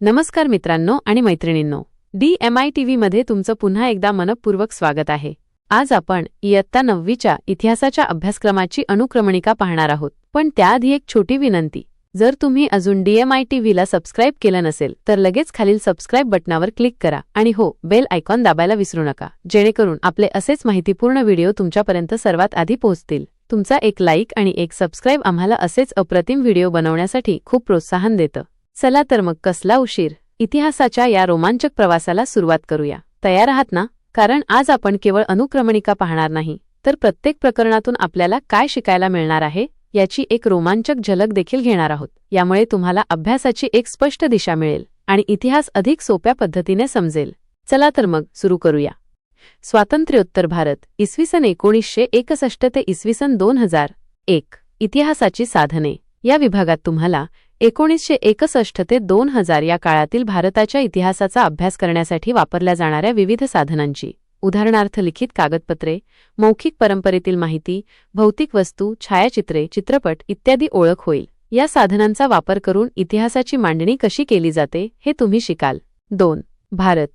नमस्कार मित्रांनो आणि मैत्रिणींनो डी एम आय टी व्हीमध्ये तुमचं पुन्हा एकदा मनपूर्वक स्वागत आहे. आज आपण इयत्ता नववीच्या इतिहासाच्या अभ्यासक्रमाची अनुक्रमणिका पाहणार आहोत. पण त्याआधी एक छोटी विनंती जर तुम्ही अजून डीएमआय टीव्हीला सबस्क्राईब केलं नसेल तर लगेच खालील सबस्क्राईब बटनावर क्लिक करा आणि हो बेल आयकॉन दाबायला विसरू नका जेणेकरून आपले असेच माहितीपूर्ण व्हिडिओ तुमच्यापर्यंत सर्वात आधी पोहोचतील. तुमचा एक लाईक आणि एक सबस्क्राईब आम्हाला असेच अप्रतिम व्हिडिओ बनवण्यासाठी खूप प्रोत्साहन देतं. चला तर मग कसला उशीर? इतिहासाच्या या रोमांचक प्रवासाला सुरुवात करूया. तयार आहात ना? कारण आज आपण केवळ अनुक्रमणिका पाहणार नाही तर प्रत्येक प्रकरणातून आपल्याला काय शिकायला मिळणार आहे याची एक रोमांचक झलक देखील घेणार आहोत. यामुळे तुम्हाला अभ्यासाची एक स्पष्ट दिशा मिळेल आणि इतिहास अधिक सोप्या पद्धतीने समजेल. चला तर मग सुरू करूया. स्वातंत्र्योत्तर भारत इसवी सन एकोणीसशे एकसष्ट ते इसवी सन दोन हजार एक. इतिहासाची साधने. या विभागात तुम्हाला एकोणीसशे एकसष्ट ते दोन हजार या काळातील भारताच्या इतिहासाचा अभ्यास करण्यासाठी वापरल्या जाणाऱ्या विविध साधनांची. उदाहरणार्थ लिखित कागदपत्रे मौखिक परंपरेतील माहिती भौतिक वस्तू छायाचित्रे चित्रपट इत्यादी ओळख होईल. या साधनांचा वापर करून इतिहासाची मांडणी कशी केली जाते हे तुम्ही शिकाल. दोन. भारत.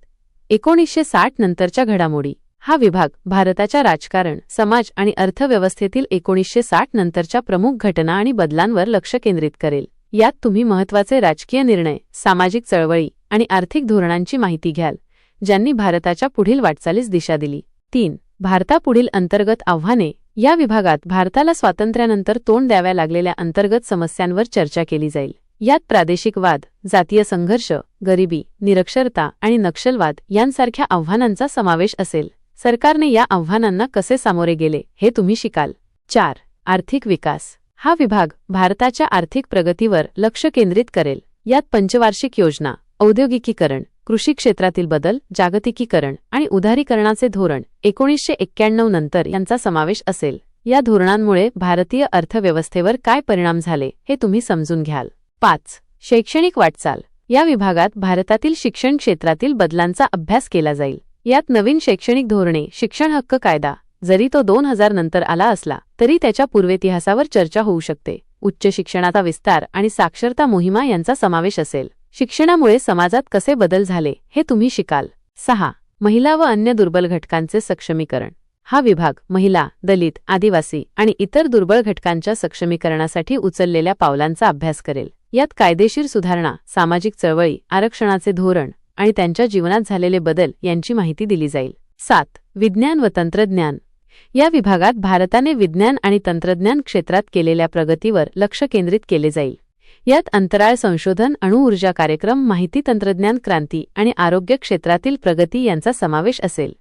एकोणीसशे साठ नंतरच्या घडामोडी. हा विभाग भारताच्या राजकारण समाज आणि अर्थव्यवस्थेतील एकोणीसशे साठ नंतरच्या प्रमुख घटना आणि बदलांवर लक्ष केंद्रित करेल. यात तुम्ही महत्त्वाचे राजकीय निर्णय सामाजिक चळवळी आणि आर्थिक धोरणांची माहिती घ्याल ज्यांनी भारताच्या पुढील वाटचालीस दिशा दिली. तीन भारतापुढील अंतर्गत आव्हाने. या विभागात भारताला स्वातंत्र्यानंतर तोंड द्याव्या लागलेल्या अंतर्गत समस्यांवर चर्चा केली जाईल. यात प्रादेशिक वाद जातीय संघर्ष गरिबी निरक्षरता आणि नक्षलवाद यांसारख्या आव्हानांचा समावेश असेल. सरकारने या आव्हानांना कसे सामोरे गेले हे तुम्ही शिकाल. चार आर्थिक विकास. हा विभाग भारताच्या आर्थिक प्रगतीवर लक्ष केंद्रित करेल. यात पंचवार्षिक योजना औद्योगिकीकरण कृषी क्षेत्रातील बदल जागतिकीकरण आणि उदारीकरणाचे धोरण एकोणीसशे एक्क्याण्णव नंतर यांचा समावेश असेल. या धोरणांमुळे भारतीय अर्थव्यवस्थेवर काय परिणाम झाले हे तुम्ही समजून घ्याल. पाच. शैक्षणिक वाटचाल. या विभागात भारतातील शिक्षण क्षेत्रातील बदलांचा अभ्यास केला जाईल. यात नवीन शैक्षणिक धोरणे शिक्षण हक्क कायदा जरी तो दोन हजार नंतर आला असला तरी त्याच्या पूर्वेतिहासावर चर्चा होऊ शकते. उच्च शिक्षणाचा विस्तार आणि साक्षरता मोहिमा यांचा समावेश असेल. शिक्षणामुळे समाजात कसे बदल झाले हे तुम्ही शिकाल. सहा. महिला व अन्य दुर्बल घटकांचे सक्षमीकरण. हा विभाग महिला दलित आदिवासी आणि इतर दुर्बळ घटकांच्या सक्षमीकरणासाठी उचललेल्या पावलांचा अभ्यास करेल. यात कायदेशीर सुधारणा सामाजिक चळवळी आरक्षणाचे धोरण आणि त्यांच्या जीवनात झालेले बदल यांची माहिती दिली जाईल. सात. विज्ञान व तंत्रज्ञान. या विभागात भारताने विज्ञान आणि तंत्रज्ञान क्षेत्रात केलेल्या प्रगतीवर लक्ष केंद्रित केले जाईल. यात अंतराळ संशोधन अणुऊर्जा कार्यक्रम माहिती तंत्रज्ञान क्रांती आणि आरोग्य क्षेत्रातील प्रगती यांचा समावेश असेल.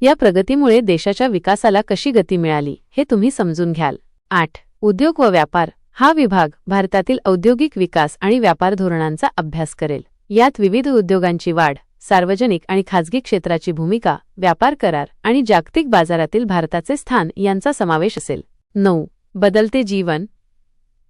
या प्रगतीमुळे देशाच्या विकासाला कशी गती मिळाली हे तुम्ही समजून घ्याल. आठ. उद्योग व व्यापार. हा विभाग भारतातील औद्योगिक विकास आणि व्यापार धोरणांचा अभ्यास करेल. यात विविध उद्योगांची वाढ सार्वजनिक आणि खाजगी क्षेत्राची भूमिका व्यापार करार आणि जागतिक बाजारातील भारताचे स्थान यांचा समावेश असेल. नऊ. बदलते जीवन.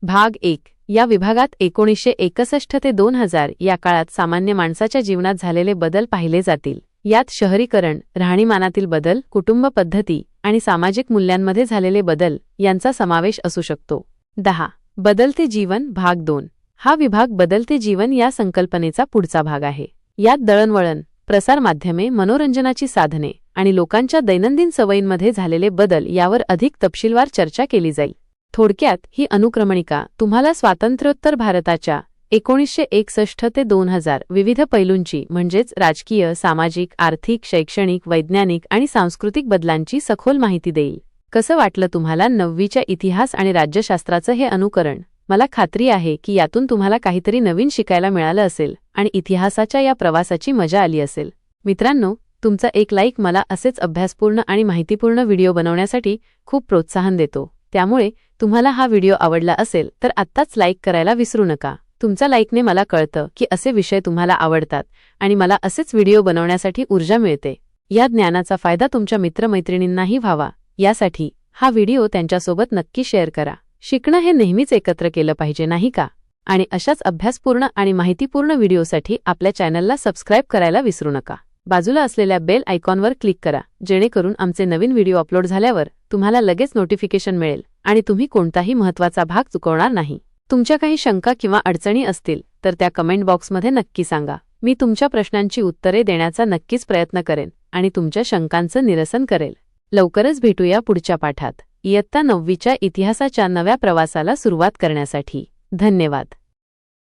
भाग एक. या विभागात एकोणीसशे एकसष्ट ते दोन हजार या काळात सामान्य माणसाच्या जीवनात झालेले बदल पाहिले जातील. यात शहरीकरण राहणीमानातील बदल कुटुंब पद्धती आणि सामाजिक मूल्यांमध्ये झालेले बदल यांचा समावेश असू शकतो. दहा. बदलते जीवन. भाग दोन. हा विभाग बदलते जीवन या संकल्पनेचा पुढचा भाग आहे. यात दळणवळण प्रसारमाध्यमे मनोरंजनाची साधने आणि लोकांच्या दैनंदिन सवयींमध्ये झालेले बदल यावर अधिक तपशीलवार चर्चा केली जाईल. थोडक्यात ही अनुक्रमणिका तुम्हाला स्वातंत्र्योत्तर भारताच्या एकोणीसशे एकसष्ट ते दोन हजार विविध पैलूंची म्हणजेच राजकीय सामाजिक आर्थिक शैक्षणिक वैज्ञानिक आणि सांस्कृतिक बदलांची सखोल माहिती देईल. कसं वाटलं तुम्हाला नववीच्या इतिहास आणि राज्यशास्त्राचं हे अनुकरण? मला खात्री आहे की यातून तुम्हाला काहीतरी नवीन शिकायला मिळालं असेल आणि इतिहासाच्या या प्रवासाची मजा आली असेल. मित्रांनो तुमचा एक लाईक मला असेच अभ्यासपूर्ण आणि माहितीपूर्ण व्हिडिओ बनवण्यासाठी खूप प्रोत्साहन देतो. त्यामुळे तुम्हाला हा व्हिडिओ आवडला असेल तर आत्ताच लाईक करायला विसरू नका. तुमच्या लाईकने मला कळतं की असे विषय तुम्हाला आवडतात आणि मला असेच व्हिडिओ बनवण्यासाठी ऊर्जा मिळते. या ज्ञानाचा फायदा तुमच्या मित्रमैत्रिणींनाही व्हावा. यासाठी हा व्हिडिओ त्यांच्यासोबत नक्की शेअर करा. शिकणं हे नेहमीच एकत्र केलं पाहिजे नाही का? आणि अशाच अभ्यासपूर्ण आणि माहितीपूर्ण व्हिडिओसाठी आपल्या चॅनलला सबस्क्राईब करायला विसरू नका. बाजूला असलेल्या बेल आयकॉनवर क्लिक करा जेणेकरून आमचे नवीन व्हिडिओ अपलोड झाल्यावर तुम्हाला लगेच नोटिफिकेशन मिळेल आणि तुम्ही कोणताही महत्त्वाचा भाग चुकवणार नाही. तुमच्या काही शंका किंवा अडचणी असतील तर त्या कमेंट बॉक्समध्ये नक्की सांगा. मी तुमच्या प्रश्नांची उत्तरे देण्याचा नक्कीच प्रयत्न करेन आणि तुमच्या शंकांचं निरसन करेल. लवकरच भेटूया पुढच्या पाठात. इयत्ता नववीच्या इतिहासाच्या नव्या प्रवासाला सुरुवात करण्यासाठी. धन्यवाद.